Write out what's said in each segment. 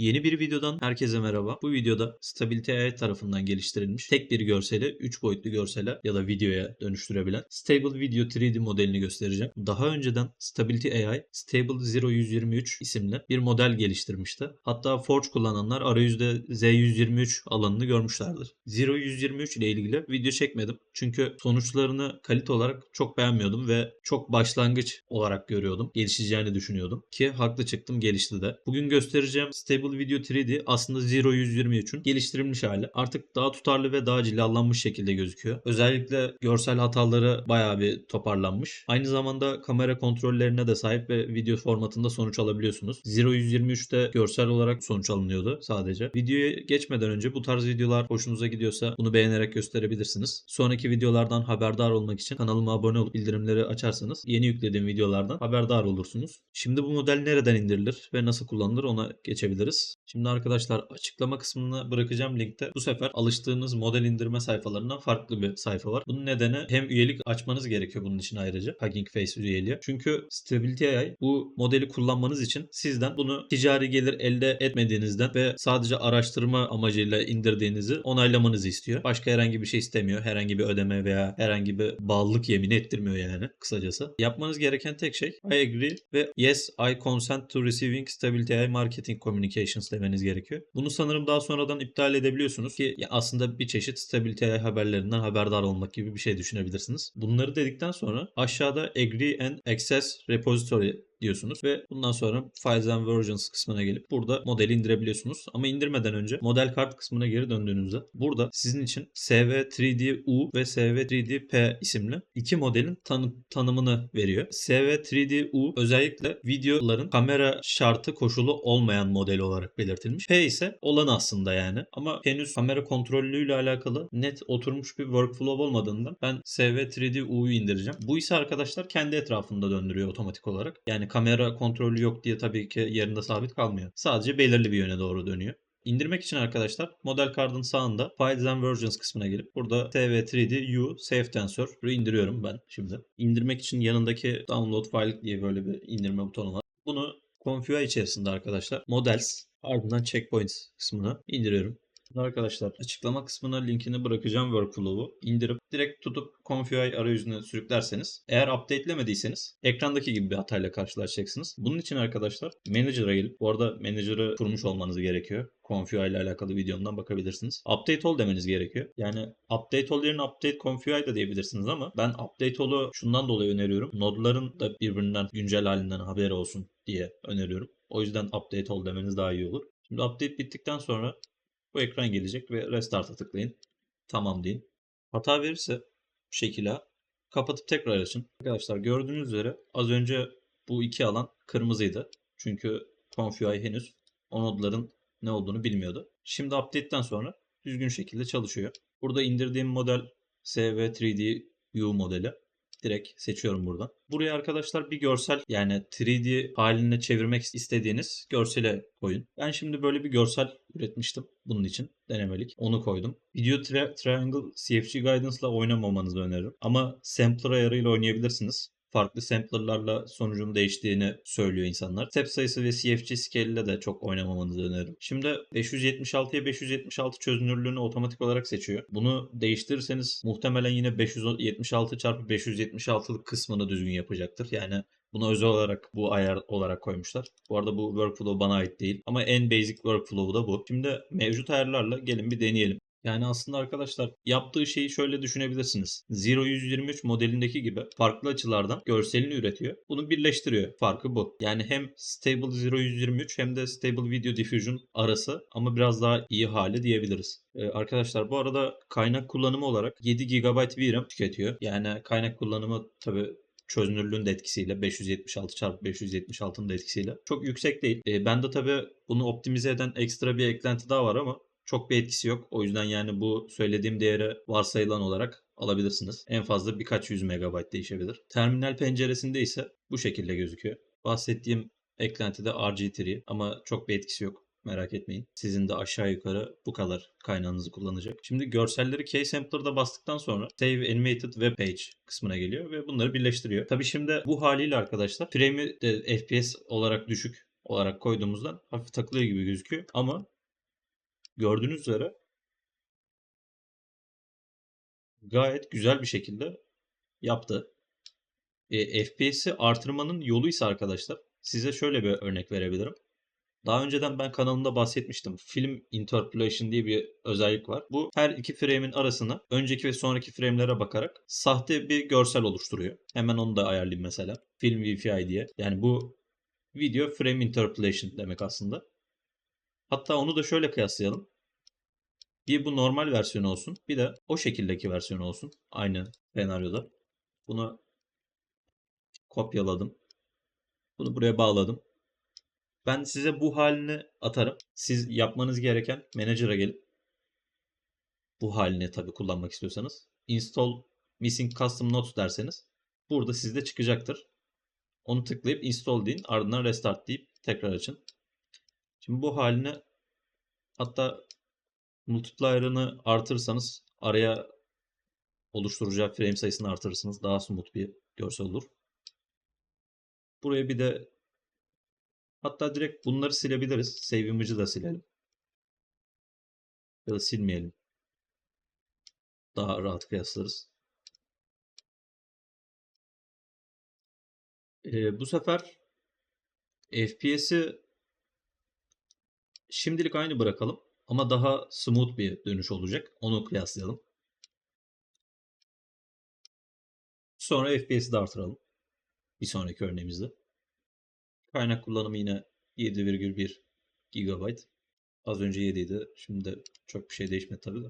Yeni bir videodan herkese merhaba. Bu videoda Stability AI tarafından geliştirilmiş tek bir görseli 3 boyutlu görsele ya da videoya dönüştürebilen Stable Video 3D modelini göstereceğim. Daha önceden Stability AI Stable 0123 isimli bir model geliştirmişti. Hatta Forge kullananlar arayüzde Z123 alanını görmüşlerdir. 0123 ile ilgili video çekmedim. Çünkü sonuçlarını kalite olarak çok beğenmiyordum ve çok başlangıç olarak görüyordum. Gelişeceğini düşünüyordum ki haklı çıktım gelişti de. Bugün göstereceğim Stable Video 3D aslında 0123'ün geliştirilmiş hali. Artık daha tutarlı ve daha cilalanmış şekilde gözüküyor. Özellikle görsel hataları bayağı bir toparlanmış. Aynı zamanda kamera kontrollerine de sahip ve video formatında sonuç alabiliyorsunuz. 0123'te görsel olarak sonuç alınıyordu sadece. Videoya geçmeden önce bu tarz videolar hoşunuza gidiyorsa bunu beğenerek gösterebilirsiniz. Sonraki videolardan haberdar olmak için kanalıma abone olup bildirimleri açarsanız yeni yüklediğim videolardan haberdar olursunuz. Şimdi bu model nereden indirilir ve nasıl kullanılır ona geçebiliriz. Şimdi arkadaşlar açıklama kısmına bırakacağım linkte. Bu sefer alıştığınız model indirme sayfalarından farklı bir sayfa var. Bunun nedeni hem üyelik açmanız gerekiyor bunun için ayrıca. Hugging Face üyeliği. Çünkü Stability AI bu modeli kullanmanız için sizden bunu ticari gelir elde etmediğinizden ve sadece araştırma amacıyla indirdiğinizi onaylamanızı istiyor. Başka herhangi bir şey istemiyor. Herhangi bir ödeme veya herhangi bir bağlılık yemini ettirmiyor yani kısacası. Yapmanız gereken tek şey I agree ve yes I consent to receiving Stability AI Marketing Communications demeniz gerekiyor. Bunu sanırım daha sonradan iptal edebiliyorsunuz ki aslında bir çeşit Stability haberlerinden haberdar olmak gibi bir şey düşünebilirsiniz. Bunları dedikten sonra aşağıda agree and access repository diyorsunuz ve bundan sonra Files and Versions kısmına gelip burada modeli indirebiliyorsunuz. Ama indirmeden önce model kart kısmına geri döndüğünüzde burada sizin için SV3D-U ve SV3D-P isimli iki modelin tanı- tanımını veriyor. SV3D-U özellikle videoların kamera şartı koşulu olmayan model olarak belirtilmiş. P ise olan aslında yani. Ama henüz kamera kontrolüyle alakalı net oturmuş bir workflow olmadığından ben SV3D-U'yu indireceğim. Bu ise arkadaşlar kendi etrafında döndürüyor otomatik olarak. Yani kamera kontrolü yok diye tabii ki yerinde sabit kalmıyor. Sadece belirli bir yöne doğru dönüyor. İndirmek için arkadaşlar model card'ın sağında Files and Versions kısmına gelip burada TV3D U Safe Tensor'ı indiriyorum ben şimdi. İndirmek için yanındaki Download File diye böyle bir indirme butonu var. Bunu Configure içerisinde arkadaşlar Models ardından Checkpoints kısmına indiriyorum. Arkadaşlar açıklama kısmına linkini bırakacağım workflow'u. indirip direkt tutup Configure arayüzüne sürüklerseniz eğer update'lemediyseniz ekrandaki gibi bir hatayla karşılaşacaksınız. Bunun için arkadaşlar Manager'a gelip bu arada Manager'ı kurmuş olmanız gerekiyor. Configure ile alakalı videomdan bakabilirsiniz. Update all demeniz gerekiyor. Yani update all yerine update configure da diyebilirsiniz ama ben update all'u şundan dolayı öneriyorum. Nodların da birbirinden güncel halinden haberi olsun diye öneriyorum. O yüzden update all demeniz daha iyi olur. Şimdi update bittikten sonra bu ekran gelecek ve restart'a tıklayın. Tamam deyin. Hata verirse bu şekilde kapatıp tekrar açın. Arkadaşlar gördüğünüz üzere az önce bu iki alan kırmızıydı. Çünkü Config henüz o nodların ne olduğunu bilmiyordu. Şimdi update'ten sonra düzgün şekilde çalışıyor. Burada indirdiğim model SV3D View modeli. Direkt seçiyorum buradan. Buraya arkadaşlar bir görsel yani 3D haline çevirmek istediğiniz görsele koyun. Ben şimdi böyle bir görsel üretmiştim bunun için denemelik. Onu koydum. Video tri- Triangle CFG Guidance ile oynamamanızı öneririm. Ama sampler ayarıyla oynayabilirsiniz farklı samplerlarla sonucun değiştiğini söylüyor insanlar. Step sayısı ve CFG scale ile de çok oynamamanızı öneririm. Şimdi 576'ya 576 çözünürlüğünü otomatik olarak seçiyor. Bunu değiştirirseniz muhtemelen yine 576 çarpı 576'lık kısmını düzgün yapacaktır. Yani Buna özel olarak bu ayar olarak koymuşlar. Bu arada bu workflow bana ait değil. Ama en basic workflow da bu. Şimdi mevcut ayarlarla gelin bir deneyelim. Yani aslında arkadaşlar yaptığı şeyi şöyle düşünebilirsiniz. 0123 modelindeki gibi farklı açılardan görselini üretiyor. Bunu birleştiriyor. Farkı bu. Yani hem Stable 0123 hem de Stable Video Diffusion arası ama biraz daha iyi hali diyebiliriz. Ee, arkadaşlar bu arada kaynak kullanımı olarak 7 GB VRAM tüketiyor. Yani kaynak kullanımı tabi çözünürlüğün de etkisiyle 576 çarpı 576'nın da etkisiyle çok yüksek değil. E, bende tabi bunu optimize eden ekstra bir eklenti daha var ama çok bir etkisi yok. O yüzden yani bu söylediğim değeri varsayılan olarak alabilirsiniz. En fazla birkaç yüz megabayt değişebilir. Terminal penceresinde ise bu şekilde gözüküyor. Bahsettiğim eklenti de RG3 ama çok bir etkisi yok. Merak etmeyin. Sizin de aşağı yukarı bu kadar kaynağınızı kullanacak. Şimdi görselleri K-Sampler'da bastıktan sonra Save Animated Web Page kısmına geliyor ve bunları birleştiriyor. Tabi şimdi bu haliyle arkadaşlar frame'i de FPS olarak düşük olarak koyduğumuzda hafif takılıyor gibi gözüküyor ama gördüğünüz üzere gayet güzel bir şekilde yaptı. E, FPS'i artırmanın yolu ise arkadaşlar size şöyle bir örnek verebilirim. Daha önceden ben kanalımda bahsetmiştim. Film Interpolation diye bir özellik var. Bu her iki frame'in arasına önceki ve sonraki frame'lere bakarak sahte bir görsel oluşturuyor. Hemen onu da ayarlayayım mesela. Film VFI diye. Yani bu video frame interpolation demek aslında. Hatta onu da şöyle kıyaslayalım. Bir bu normal versiyonu olsun. Bir de o şekildeki versiyonu olsun. Aynı senaryoda. Bunu kopyaladım. Bunu buraya bağladım. Ben size bu halini atarım. Siz yapmanız gereken manager'a gelip bu halini tabii kullanmak istiyorsanız install missing custom notes derseniz burada sizde çıkacaktır. Onu tıklayıp install deyin. Ardından restart deyip tekrar açın. Şimdi bu halini hatta multiplier'ını artırırsanız araya oluşturacağı frame sayısını artırırsınız. Daha smooth bir görsel olur. Buraya bir de hatta direkt bunları silebiliriz. Save image'ı da silelim. Ya da silmeyelim. Daha rahat kıyaslarız. Ee, bu sefer FPS'i şimdilik aynı bırakalım. Ama daha smooth bir dönüş olacak. Onu kıyaslayalım. Sonra FPS'i de artıralım. Bir sonraki örneğimizde. Kaynak kullanımı yine 7,1 GB. Az önce 7 idi. Şimdi de çok bir şey değişmedi tabii de.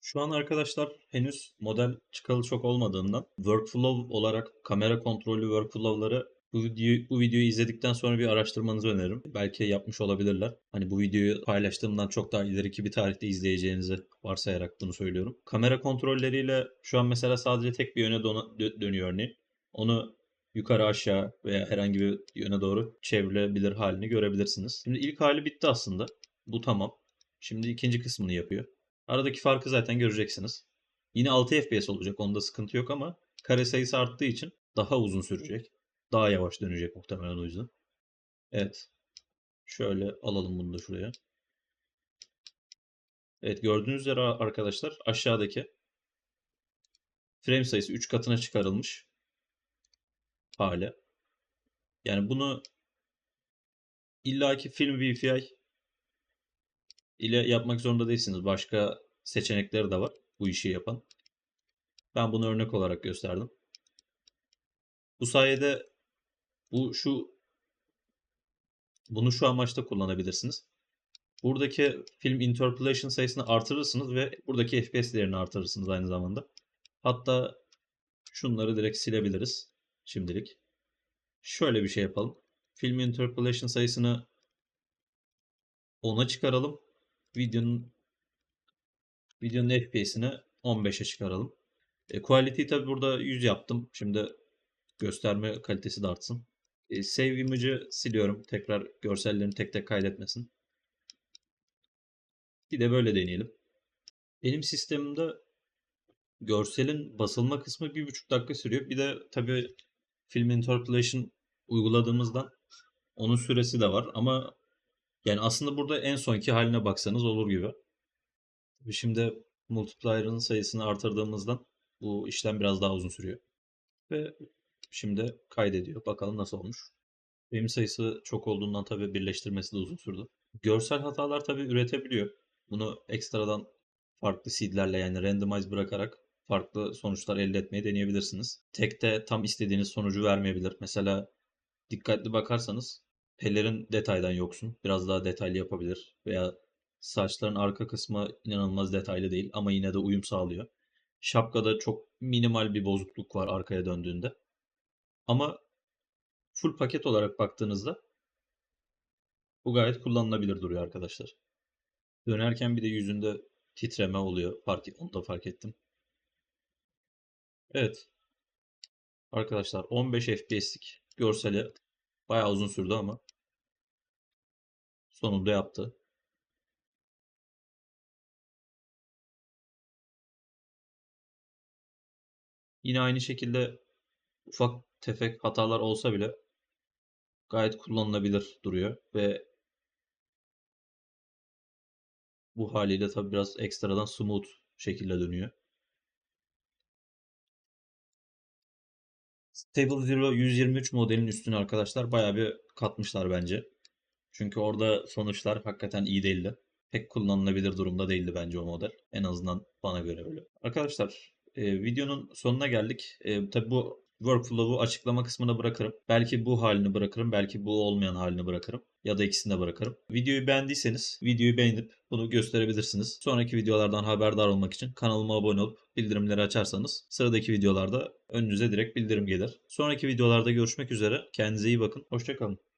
Şu an arkadaşlar henüz model çıkalı çok olmadığından workflow olarak kamera kontrollü workflow'ları bu videoyu, bu videoyu izledikten sonra bir araştırmanızı öneririm. Belki yapmış olabilirler. Hani bu videoyu paylaştığımdan çok daha ileriki bir tarihte izleyeceğinizi varsayarak bunu söylüyorum. Kamera kontrolleriyle şu an mesela sadece tek bir yöne dö- dönüyor örneğin. Onu yukarı aşağı veya herhangi bir yöne doğru çevrilebilir halini görebilirsiniz. Şimdi ilk hali bitti aslında. Bu tamam. Şimdi ikinci kısmını yapıyor. Aradaki farkı zaten göreceksiniz. Yine 6 FPS olacak. Onda sıkıntı yok ama kare sayısı arttığı için daha uzun sürecek. Daha yavaş dönecek muhtemelen o yüzden. Evet. Şöyle alalım bunu da şuraya. Evet gördüğünüz üzere arkadaşlar aşağıdaki frame sayısı 3 katına çıkarılmış hale. Yani bunu illaki film VFI ile yapmak zorunda değilsiniz. Başka seçenekleri de var bu işi yapan. Ben bunu örnek olarak gösterdim. Bu sayede bu şu bunu şu amaçta kullanabilirsiniz. Buradaki film interpolation sayısını artırırsınız ve buradaki FPS değerini artırırsınız aynı zamanda. Hatta şunları direkt silebiliriz şimdilik. Şöyle bir şey yapalım. Film interpolation sayısını 10'a çıkaralım. Videonun videonun FPS'ini 15'e çıkaralım. E, quality'yi tabi burada 100 yaptım. Şimdi gösterme kalitesi de artsın. E, save image'ı siliyorum. Tekrar görsellerini tek tek kaydetmesin. Bir de böyle deneyelim. Benim sistemimde görselin basılma kısmı bir buçuk dakika sürüyor. Bir de tabi film interpolation uyguladığımızdan onun süresi de var ama yani aslında burada en sonki haline baksanız olur gibi. Şimdi multiplier'ın sayısını artırdığımızdan bu işlem biraz daha uzun sürüyor. Ve şimdi kaydediyor. Bakalım nasıl olmuş. Benim sayısı çok olduğundan tabii birleştirmesi de uzun sürdü. Görsel hatalar tabii üretebiliyor. Bunu ekstradan farklı seedlerle yani randomize bırakarak farklı sonuçlar elde etmeye deneyebilirsiniz. Tekte tam istediğiniz sonucu vermeyebilir. Mesela dikkatli bakarsanız pelerin detaydan yoksun. Biraz daha detaylı yapabilir. Veya saçların arka kısmı inanılmaz detaylı değil ama yine de uyum sağlıyor. Şapkada çok minimal bir bozukluk var arkaya döndüğünde. Ama full paket olarak baktığınızda bu gayet kullanılabilir duruyor arkadaşlar. Dönerken bir de yüzünde titreme oluyor. Fark, onu da fark ettim. Evet. Arkadaşlar 15 FPS'lik görseli bayağı uzun sürdü ama sonunda yaptı. Yine aynı şekilde ufak tefek hatalar olsa bile gayet kullanılabilir duruyor ve bu haliyle tabii biraz ekstradan smooth şekilde dönüyor. Stable Zero 123 modelin üstüne arkadaşlar bayağı bir katmışlar bence. Çünkü orada sonuçlar hakikaten iyi değildi. Pek kullanılabilir durumda değildi bence o model. En azından bana göre öyle. Arkadaşlar e, videonun sonuna geldik. E, tabi bu workflow'u açıklama kısmına bırakırım. Belki bu halini bırakırım, belki bu olmayan halini bırakırım. Ya da ikisini de bırakırım. Videoyu beğendiyseniz videoyu beğenip bunu gösterebilirsiniz. Sonraki videolardan haberdar olmak için kanalıma abone olup bildirimleri açarsanız sıradaki videolarda önünüze direkt bildirim gelir. Sonraki videolarda görüşmek üzere. Kendinize iyi bakın. Hoşçakalın.